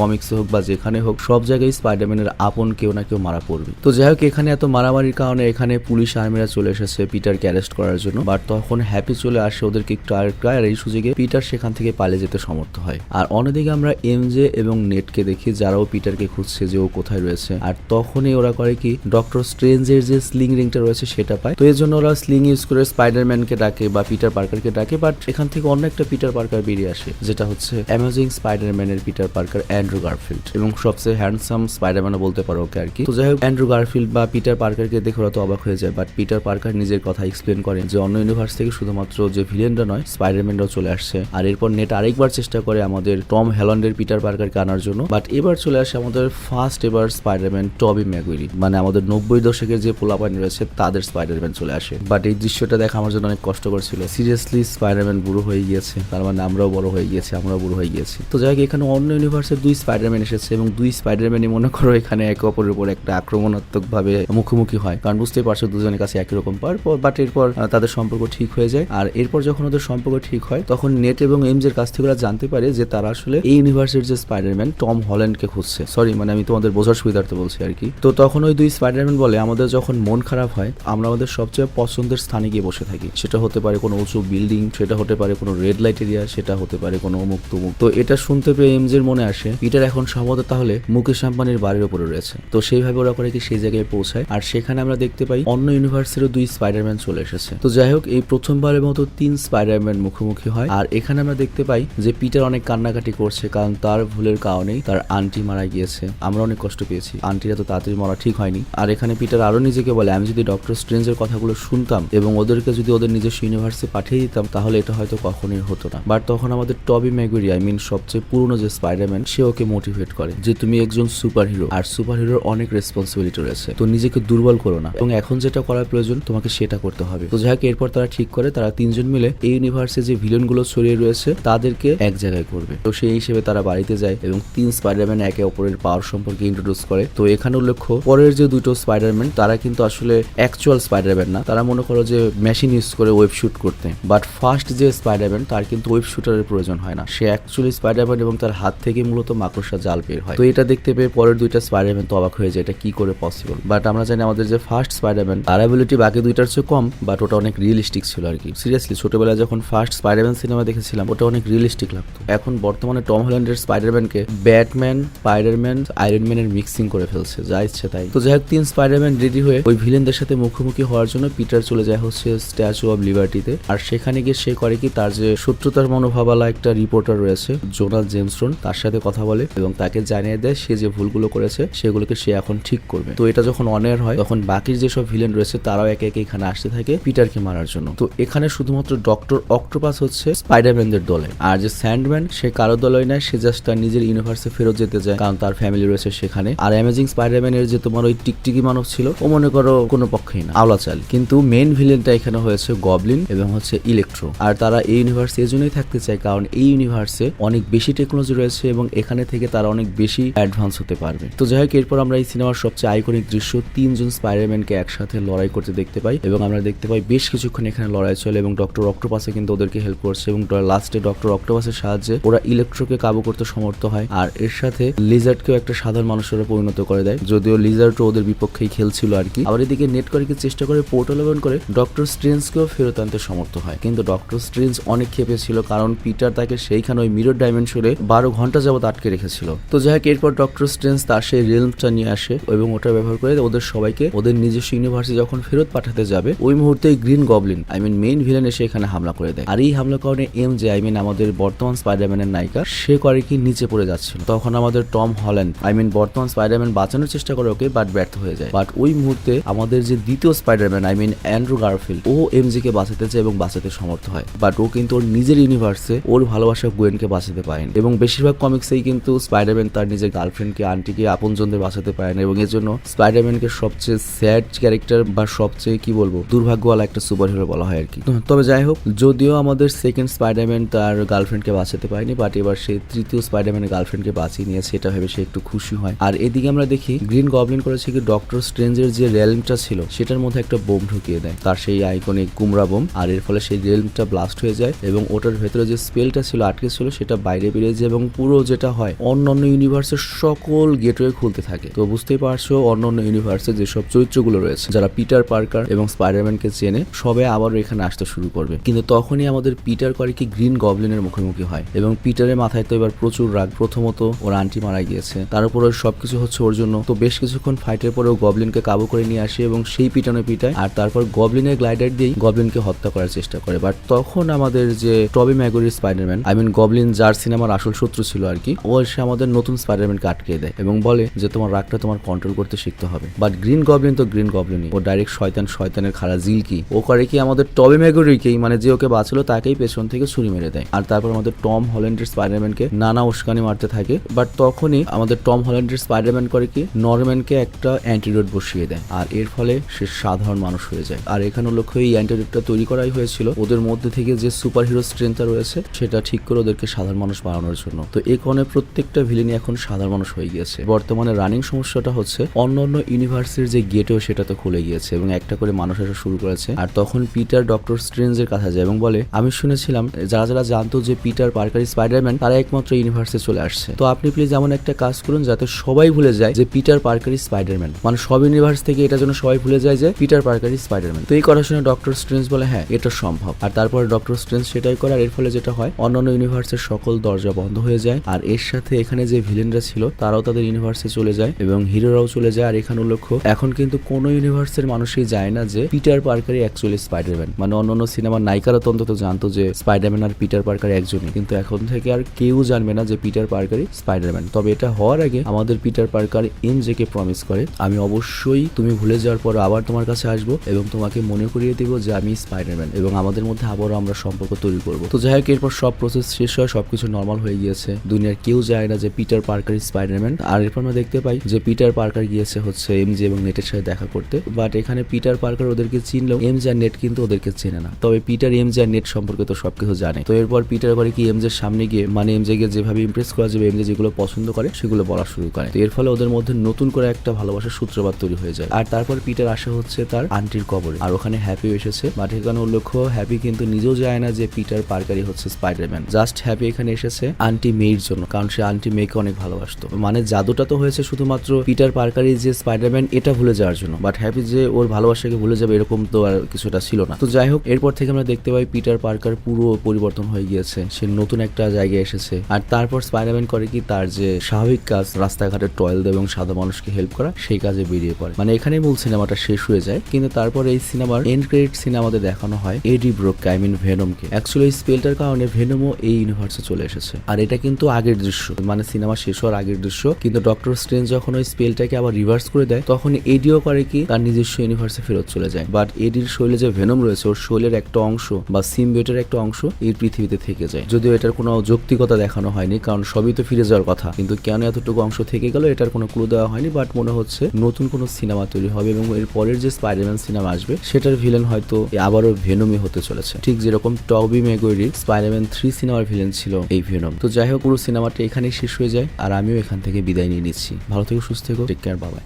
কমিক্স হোক বা যেখানে হোক, সব জায়গায় স্পাইডারম্যানের আপন কেউ না কেউ মারা পড়বে। তো যাই হোক, এখানে এত মারামারির কারণে এখানে পুলিশ আর্মিরা চলে এসেছে পিটারকে অ্যারেস্ট করার জন্য। বাট তখন হ্যাপি চলে আসে ওদেরকে একটু আর এই সুযোগে পিটার সেখান থেকে পালিয়ে যেতে সমর্থ হয়। আর অন্যদিকে আমরা এমজে এবং নেটকে দেখি, যারাও পিটারকে খুঁজছে যে ও কোথায় রয়েছে। আর তখনই ওরা করে কি, ডক্টর স্ট্রেঞ্জের যে স্লিং রিংটা রয়েছে সেটা পায়। তো এর জন্য ওরা স্লিং ইউজ করে স্পাইডারম্যানকে ডাকে বা পিটার পার্কারকে ডাকে, বাট এখান থেকে অন্য একটা পিটার পার্কার বেরিয়ে আসে, যেটা হচ্ছে অ্যামাজিং স্পাইডারম্যানের পিটার পার্কার অ্যান্ড্রু গার্ফিল্ড। এবং সবচেয়ে হ্যান্ডসাম স্পাইডারম্যানও বলতে পারো ওকে আর কি। তো যাই হোক, অ্যান্ড্রু গার্ফিল্ড বা পিটার পার্কারকে দেখে ওরা তো অবাক হয়ে যায়, বাট পিটার পার্কার নিজের কথা এক্সপ্লেন করেন যে অন্য ইউনিভার্স থেকে শুধুমাত্র যে ভিলেনরা নয়, স্পাইডারম্যানরাও আবারও চলে আসছে। আর এরপর নেট আরেকবার চেষ্টা করে আমাদের টম হ্যালন্ডের পিটার পার্কারকে আনার জন্য। বাট এবার চলে আসে আমাদের ফার্স্ট এবার স্পাইডারম্যান টবি ম্যাগুইরি মানে আমাদের নব্বই দশকের যে পোলাপানি রয়েছে, তাদের স্পাইডারম্যান চলে আসে। বাট এই দৃশ্যটা দেখা আমার জন্য অনেক কষ্টকর ছিল। সিরিয়াসলি স্পাইডারম্যান বুড়ো হয়ে গিয়েছে। তার মানে আমরাও বড় হয়ে গিয়েছি, আমরাও বুড়ো হয়ে গিয়েছি। তো যাই হোক, এখানে অন্য ইউনিভার্সের দুই স্পাইডারম্যান এসেছে এবং দুই স্পাইডারম্যানই মনে করো এখানে একে অপরের উপর একটা আক্রমণাত্মক ভাবে মুখোমুখি হয়। কারণ বুঝতেই পারছ দুজনের কাছে একই রকম পার বাট এরপর তাদের সম্পর্ক ঠিক হয়ে যায়। আর এরপর যখন ওদের সম্পর্ক ঠিক হয় তখন নেট এবং এমজের কাছ থেকে ওরা জানতে পারে যে তারা আসলে এই ইউনিভার্সের যে স্পাইডারম্যান টম হল্যান্ডকে খুঁজছে। সরি মানে আমি তোমাদের বোঝার সুবিধার্থে বলছি আর কি। তো তখন ওই দুই স্পাইডারম্যান বলে, আমাদের যখন মন খারাপ হয়, আমরা আমাদের সবচেয়ে পছন্দের স্থানে গিয়ে বসে থাকি। সেটা হতে পারে কোনো উঁচু বিল্ডিং সেটা হতে পারে কোনো রেড লাইট এরিয়া সেটা হতে পারে কোনো অমুক তুমুক। তো এটা শুনতে পেয়ে এমজের মনে আসে, পিটার এখন সম্ভবত তাহলে মুকেশ আম্বানির বাড়ির উপরে রয়েছে। তো সেইভাবে ওরা করে কি সেই জায়গায় পৌঁছায়। আর সেখানে আমরা দেখতে পাই, অন্য ইউনিভার্সেরও দুই স্পাইডারম্যান চলে এসেছে। তো যাই হোক, এই প্রথমবারের মতো তিন স্পাইডারম্যান মুখোমুখি হয়? আর এখানে আমরা দেখতে পাই যে পিটার অনেক কান্নাকাটি করছে কারণ তার ভুলের কারণেই তার আন্টি মারা গিয়েছে। আমরা অনেক কষ্ট পেয়েছি। আন্টিরা তো তাড়াতাড়ি মরা ঠিক হয়নি। আর এখানে পিটার আরও নিজেকে বলে, আমি যদি ডক্টর স্ট্রেঞ্জের কথাগুলো শুনতাম এবং ওদেরকে যদি ওদের নিজস্ব ইউনিভার্সে পাঠিয়ে দিতাম, তাহলে এটা হয়তো কখনোই হতো না। বাট তখন আমাদের টবি ম্যাগুরি আই মিন সবচেয়ে পুরনো যে স্পাইডারম্যান সে ওকে মোটিভেট করে যে, তুমি একজন সুপার হিরো আর সুপার হিরোর অনেক রেসপন্সিবিলিটি রয়েছে। তো নিজেকে দুর্বল করো না। এবং এখন যেটা করার প্রয়োজন, তোমাকে সেটা করতে হবে। তো যাই হোক, এরপর তারা ঠিক করে, তারা তিনজন মিলে এই ইউনিভার্সে যে ভিলেন গুলো ছড়িয়ে রয়েছে, তাদেরকে এক জায়গায় করবে। তো সেই হিসেবে তারা বাড়িতে যায় এবং তিন স্পাইডারম্যান একে অপরের পাওয়ার সম্পর্কে ইন্ট্রোডিউস করে। তো এখানে উল্লেখ্য, পরের যে দুটো স্পাইডারম্যান তারা কিন্তু আসলে অ্যাকচুয়াল স্পাইডারম্যান না। তারা মনে করো যে মেশিন ইউজ করে ওয়েব শুট করতে। বাট ফার্স্ট যে স্পাইডারম্যান তার কিন্তু ওয়েব শুটারের প্রয়োজন হয় না। সে অ্যাকচুয়ালি স্পাইডারম্যান এবং তার হাত থেকে মূলত মাকড়সা জাল বের হয়। তো এটা দেখতে পেয়ে পরের দুইটা স্পাইডারম্যান তো অবাক হয়ে যায়, এটা কি করে পসিবল বাট আমরা জানি আমাদের যে ফার্স্ট স্পাইডারম্যান তার অ্যাবিলিটি বাকি দুইটার চেয়ে কম বাট ওটা অনেক রিয়েলিস্টিক ছিল আর কি। সিরিয়াসলি ছোটবেলায় যখন ফার্স্ট স্পাইডারম্যান সিনেমা দেখেছিলাম, ওটা অনেক রিয়েলিস্টিক লাগতো। এখন বর্তমানে টম হল্যান্ডের স্পাইডারম্যানকে ব্যাটম্যান স্পাইডারম্যান আয়রন ম্যানের মিক্সিং করে ফেলছে, যা ইচ্ছে তাই। তো যাই হোক, তিন স্পাইডারম্যান রেডি হয়ে ওই ভিলেনদের সাথে মুখোমুখি হওয়ার জন্য পিটার চলে যায় হচ্ছে স্ট্যাচু অফ লিবার্টিতে আর সেখানে গিয়ে সে করে কি, তার যে শত্রুতার মনোভাবালা একটা রিপোর্টার রয়েছে জোনাল জেমস্টোন তার সাথে কথা বলে এবং তাকে জানিয়ে দেয় সে যে ভুলগুলো করেছে, সেগুলোকে সে এখন ঠিক করবে। তো এটা যখন অনেয়ার হয়, তখন বাকি যেসব ভিলেন রয়েছে, তারাও একে একে এখানে আসতে থাকে পিটারকে মারার জন্য। তো এখানে শুধুমাত্র ডক্টর অক্টোপাস হচ্ছে স্পাইডারম্যানদের দলে। আর যে স্যান্ডম্যান, সে কারও দলই নয়, সে জাস্ট তার নিজের ইউনিভার্সে ফেরত যেতে যায় কারণ তার ফ্যামিলি রয়েছে সেখানে। আর অ্যামেজিং স্পাইডারম্যানের যে তোমার ওই টিকটিকি মানব ছিল, ও মনে করো কোনো পক্ষেই না আওলা চাল কিন্তু মেন ভিলেনটা এখানে হয়েছে গবলিন এবং হচ্ছে ইলেকট্রো আর তারা এই ইউনিভার্সে জন্যই থাকতে চায়, কারণ এই ইউনিভার্সে অনেক বেশি টেকনোলজি রয়েছে এবং এখানে থেকে তারা অনেক বেশি অ্যাডভান্স হতে পারবে। তো যাই হোক, এরপর আমরা এই সিনেমার সবচেয়ে আইকনিক দৃশ্য, তিনজন স্পাইডারম্যানকে একসাথে লড়াই করতে দেখতে পাই এবং আমরা দেখতে পাই বেশ কিছুক্ষণ এখানে লড়াই চলে এবং ডক্টর অক্টোপাসে কিন্তু ওদেরকে হেল্প করছে এবং লাস্টে ডক্টর অক্টোপাসের সাহায্যে ওরা ইলেকট্রোকে কাবু করতে সমর্থ হয় আর এর সাথে লিজার্ডকেও একটা সাধারণ মানুষের পরিণত করে দেয়। যদিও লিজার্ডও ওদের বিপক্ষেই খেলছিল আর কি আবার এদিকে নেট করে চেষ্টা করে পোর্টাল ওপেন করে ডক্টর স্ট্রেঞ্জকেও ফেরত আনতে সমর্থ হয়। কিন্তু ডক্টর স্ট্রেঞ্জ অনেক ক্ষেপে ছিল কারণ পিটার তাকে সেইখানে ওই মিরর ডাইমেনশনে বারো ঘণ্টা যাবত আটকে রেখেছিল। তো যাই হোক এরপর ডক্টর স্ট্রেঞ্জ তার সেই রিলমটা নিয়ে আসে এবং ওটা ব্যবহার করে ওদের সবাইকে ওদের নিজস্ব ইউনিভার্সিটি যখন ফেরত পাঠাতে যাবে, ওই মুহূর্তে Green Goblin I mean main villain এসে এখানে হামলা করে দেয়। আর এই হামলার কারণে এম যে আই মিন আমাদের বর্তমান স্পাইডারম্যানের নায়িকা, সে করে কি নিচে পড়ে যাচ্ছিল। তখন আমাদের টম হল্যান্ড, আই মিন বর্তমান স্পাইডারম্যান, বাঁচানোর চেষ্টা করে ওকে, বাট ব্যর্থ হয়ে যায়। বাট ওই মুহূর্তে আমাদের যে দ্বিতীয় Spiderman, I mean Andrew Garfield, O MJ কে বাঁচাতে চায় এবং বাঁচাতে সমর্থ হয়। বাট ও কিন্তু ওর নিজের ইউনিভার্সে ওর ভালোবাসা গোয়েনকে বাঁচাতে পারেন। এবং বেশিরভাগ কমিক্সেই কিন্তু স্পাইডারম্যান তার নিজের গার্লফ্রেন্ডকে, আন্টিকে, আপনজনদের বাঁচাতে পারে না। এবং এর জন্য স্পাইডারম্যানকে সবচেয়ে স্যাড ক্যারেক্টার বা সবচেয়ে, কি বলব, দুর্ভাগ্যওয়ালা একটা সুপার হিরো বলা হয় আর কি। তবে যাই হোক, যদিও আমাদের সেকেন্ড স্পাইডারম্যান তার গার্লফ্রেন্ডকে বাঁচাতে পারেনি বাট এবার সে তৃতীয় স্পাইডারম্যানের গার্লফ্রেন্ডকে বাঁচিয়ে নিয়েছে, এটা ভেবে সে একটু খুশি হয়। আর এদিকে আমরা দেখি গ্রিন গবলিন করেছে কি ডক্টর স্ট্রেঞ্জের যে রেলমটা ছিল, সেটার মধ্যে একটা বোম ঢুকিয়ে দেয়। তার সেই আইকনিক কুমড়া বোম, আর এর ফলে সেই রেলমটা ব্লাস্ট হয়ে যায় এবং ওটার ভেতরে যে স্পেলটা ছিল, আটকে ছিল, সেটা বাইরে বেরিয়ে যায় এবং পুরো যেটা হয় অন্য অন্য ইউনিভার্সের সকল গেটওয়ে খুলতে থাকে। তো বুঝতেই পারছ অন্য অন্য ইউনিভার্সের যেসব চরিত্রগুলো রয়েছে, যারা পিটার পার্কার এবং স্পাইডারম্যানকে চেনে সবে আবারও এখানে আসতে শুরু করবে। কিন্তু তখনই আমাদের পিটার করে কি গ্রিন গবলিনের মুখোমুখি হয় এবং পিটারের মাথায় তো এবার প্রচুর রাগ। প্রথমত ওর আন্টি মারা গিয়েছে। তার উপর ওর সবকিছু হচ্ছে ওর জন্য। তো বেশ কিছুক্ষণ ফাইটের পরে ও গবলিনকে কাবু করে নিয়ে আসে এবং সেই পিটানো পিটায় আর তারপর গবলিনের গ্লাইডার দিয়েই গবলিনকে হত্যা করার চেষ্টা করে। বাট তখন আমাদের যে টবি ম্যাগোরির স্পাইডারম্যান আই মিন গবলিন যার সিনেমার আসল শত্রু ছিল আর কি, ও এসে আমাদের নতুন স্পাইডারম্যানকে আটকে দেয় এবং বলে যে তোমার রাগটা তোমার কন্ট্রোল করতে শিখতে হবে। বাট গ্রিন গবলিন তো গ্রিন গবলিনই ও ডাইরেক্ট শয়তান, শয়তানের খারা জিল কি ও করে কি আমাদের টবি ম্যাগোরিকেই? মানে যে ওকে বাঁচলো তাকেই পেছন থেকে ছুরি মেরে দেয়। আর তারপর আমাদের টম হল্যান্ডের স্পাইডারম্যানকে নানা উস্কানি মারতে থাকে। বাট তখনই আমাদের টম হল্যান্ডের স্পাইডারম্যান করে কি? নরম্যানকে একটা অ্যান্টিডোট বসিয়ে দেয়। আর এর ফলে সে সাধারণ মানুষ হয়ে যায়। আর এখানে লক্ষ্য এই অ্যান্টিডোটটা তৈরি করাই হয়েছিল। ওদের মধ্যে থেকে যে সুপার হিরো স্ট্রেংথটা রয়েছে, সেটা ঠিক করে ওদেরকে সাধারণ মানুষ বানানোর জন্য। তো এই কারণে প্রত্যেকটা ভিলেনই এখন সাধারণ মানুষ হয়ে গিয়েছে। বর্তমানে রানিং সমস্যাটা হচ্ছে অন্য অন্য ইউনিভার্সের যে গেটও সেটা তো খুলে গিয়েছে এবং একটা করে মানুষ আসা শুরু করেছে। আর তখন পিটার ডক্টর স্ট্রেঞ্জের কাছে যায় এবং বলে, আমি শুনেছিলাম, যারা যারা জানতো যে পিটার পার্কারি স্পাইডারম্যান, তারা একমাত্র ইউনিভার্সে চলে আসছে। তো আপনি প্লিজ এমন একটা কাজ করুন যাতে সবাই ভুলে যায় যে পিটার পার্কারি স্পাইডারম্যান। মানে সব ইউনিভার্স থেকে এটা যেন সবাই ভুলে যায় যে পিটার পার্কারি স্পাইডারম্যান। তো এই কথা শুনে ডক্টর স্ট্রেঞ্জ বলে হ্যাঁ এটা সম্ভব। আর তারপরে ডক্টর স্ট্রেঞ্জ সেটাই করে, আর এর ফলে যেটা হয়, অন্যান্য ইউনিভার্সের সকল দরজা বন্ধ হয়ে যায়। আর এর সাথে এখানে যে ভিলেনরা ছিল, তারাও তাদের ইউনিভার্সে চলে যায় এবং হিরোরাও চলে যায়। আর এখানে লক্ষ্য, এখন কিন্তু কোনো ইউনিভার্সের মানুষই যায় না যে পিটার পার্কারই অ্যাকচুয়ালি স্পাইডারম্যান। মানে অন্যান্য সিনেমার নায়িকারা তো অন্তত জানতো যে স্পাইডারম্যান আর পিটার পার্কার একজনই। কিন্তু এখন থেকে আর কেউ জানবে না যে পিটার পার্কারই স্পাইডারম্যান তবে এটা হওয়ার আগে আমাদের পিটার পার্কার এম জেকে প্রমিস করে, আমি অবশ্যই তুমি ভুলে যাওয়ার পর আবার তোমার কাছে আসব এবং তোমাকে মনে করিয়ে দিব যে আমি স্পাইডারম্যান এবং আমাদের মধ্যে আবারও আমরা সম্পর্ক তৈরি করব। তো যাই হোক, এরপর সব প্রসেস শেষ হয়, সবকিছু নর্মাল হয়ে গিয়েছে। দুনিয়ার কেউ যায় না যে পিটার পার্কার স্পাইডারম্যান আর এরপর আমরা দেখতে পাই যে পিটার পার্কার গিয়েছে হচ্ছে এমজি এবং নেটের সাথে দেখা করতে। বাট এখানে পিটার পার্কার ওদেরকে চিনলেও এমজি আর নেট কিন্তু ওদেরকে চেনে না। তবে পিটার এমজি আর নেট সম্পর্কে তো সবকিছু জানে। তো এরপর পিটার করে কি এমজের সামনে গিয়ে মানে এমজে গিয়ে যেভাবে ইমপ্রেস করা যাবে, এমজে যেগুলো পছন্দ করে, সেগুলো বলা শুরু করে। এর ফলে ওদের মধ্যে নতুন করে একটা ভালোবাসার সূত্রপাত তৈরি হয়ে যায়। আর তারপর পিটার আসা হচ্ছে তার আন্টির কবরে। আর ওখানে হ্যাপি এসেছে। বাট এখানে উল্লেখ্য হ্যাপি কিন্তু নিজেও যায় না যে পিটার পার্কারই হচ্ছে স্পাইডারম্যান জাস্ট হ্যাপি এখানে এসেছে আন্টি মেয়ের জন্য, কারণ সে আন্টি মেয়েকে অনেক ভালোবাসতো। মানে জাদুটা তো হয়েছে শুধুমাত্র পিটার পার্কারই যে স্পাইডারম্যান এটা ভুলে যাওয়ার জন্য। বাট হ্যাপি যে ওর ভালোবাসাকে ভুলে যাবে, এরকম তো আর কিছুটা ছিল না। তো যাই হোক, এরপর থেকে আমরা দেখতে পাই পিটার পার্কার পুরো পরিবর্তন হয়ে গিয়েছে। সে নতুন একটা জায়গায় এসেছে। আর তারপর স্পাইডারম্যান করে কি? তার যে স্বাভাবিক কাজ, রাস্তাঘাটে টয়েল দেওয়া এবং সাদা মানুষকে হেল্প করা, সেই কাজে বেরিয়ে পড়ে। মানে এখানেই মূল সিনেমাটা শেষ হয়ে যায়। কিন্তু তারপর এই সিনেমার এন্ড ক্রেডিট সিনেমাতে দেখানো হয় এডি ব্রোক আই মিন ভেনমকে অ্যাকচুয়ালি স্পেলটার কারণে ভেনমও এই ইউনিভার্সে চলে এসেছে। আর এটা কিন্তু আগের দৃশ্য। মানে সিনেমা শেষ হওয়ার আগের দৃশ্য। কিন্তু ডক্টর স্ট্রেঞ্জ যখন ওই স্পেলটাকে আবার রিভার্স করে দেয়, তখন এডিও করে কি? তার নিজস্ব ইউনিভার্সে ফেরত চলে যায়। বাট এডির শৈলে যে ভেনম রয়েছে, ওর শৈলের একটা অংশ বা সিমবেটের একটা অংশ এই পৃথিবীতে থেকে যায়। যদিও এটার কোনো যৌক্তিকতা দেখানো হয়নি, কারণ সবই তো ফিরে যাওয়ার কথা। কিন্তু কেন এতটুকু অংশ থেকে গেল এটার কোনো ক্লু দেওয়া হয়নি বাট মনে হচ্ছে নতুন কোনো সিনেমা তৈরি হবে এবং এর পরের যে স্পাইডারম্যান সিনেমা আসবে, সেটার ভিলেন হয়তো আবারও ভেনমই হতে চলেছে। ঠিক যেরকম টবি মেগোরির স্পাইডারম্যান থ্রি সিনেমার ভিলেন ছিল এই ভেনম তো যাই হোক, পুরো সিনেমাটা এখানেই শেষ হয়ে যায়, আর আমিও এখান থেকে বিদায় নিয়ে নিচ্ছি। ভালো থেকে, সুস্থ থেকো টেক কেয়ার বাবাই